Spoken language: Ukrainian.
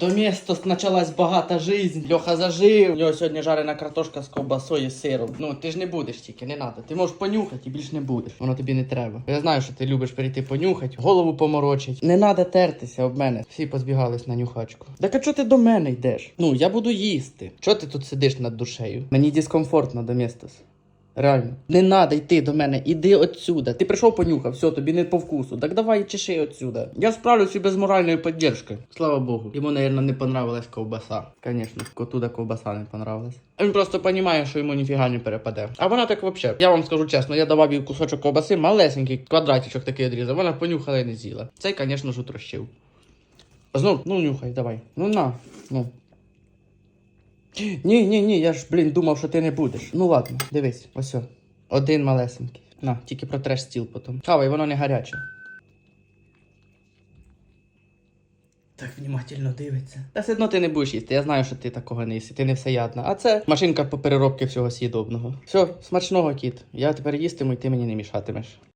До міста почалась багата жизнь. Льоха зажив. У нього сьогодні жарена картошка з ковбасою і сиром. Ну, ти ж не будеш тільки, не треба. Ти можеш понюхати і більш не будеш. Воно тобі не треба. Я знаю, що ти любиш перейти понюхати, голову поморочить. Не треба тертися об мене. Всі позбігались на нюхачку. Так а чого ти до мене йдеш? Ну, я буду їсти. Чого ти тут сидиш над душею? Мені дискомфортно до міста. Реально. Не надо йти до мене, іди отсюда. Ти прийшов понюхав, все, тобі не по вкусу. Так давай чеши отсюда. Я справлюсь без моральної підтримки. Слава Богу. Йому, наверное, не понравилась ковбаса. Конечно, котуда ковбаса не понравилась. Він просто розуміє, що йому ніфіга не перепаде. А вона так взагалі. Я вам скажу чесно, я давав їй кусочок ковбаси, малесенький квадратичок такий відрізав. Вона понюхала і не з'їла. Цей, звісно ж, утрощив. Знов, ну нюхай, давай. Ну на, ну. Ні, ні, ні, я ж, блін, думав, що ти не будеш. Ну ладно, дивись, ось. Один малесенький. На, тільки протреш стіл потім. Хавай, воно не гаряче. Так внимательно дивиться. Та все одно ти не будеш їсти. Я знаю, що ти такого не їси, ти не всеядна. А це машинка по переробці всього сідобного. Все, смачного, кіт. Я тепер їстиму, і ти мені не мішатимеш.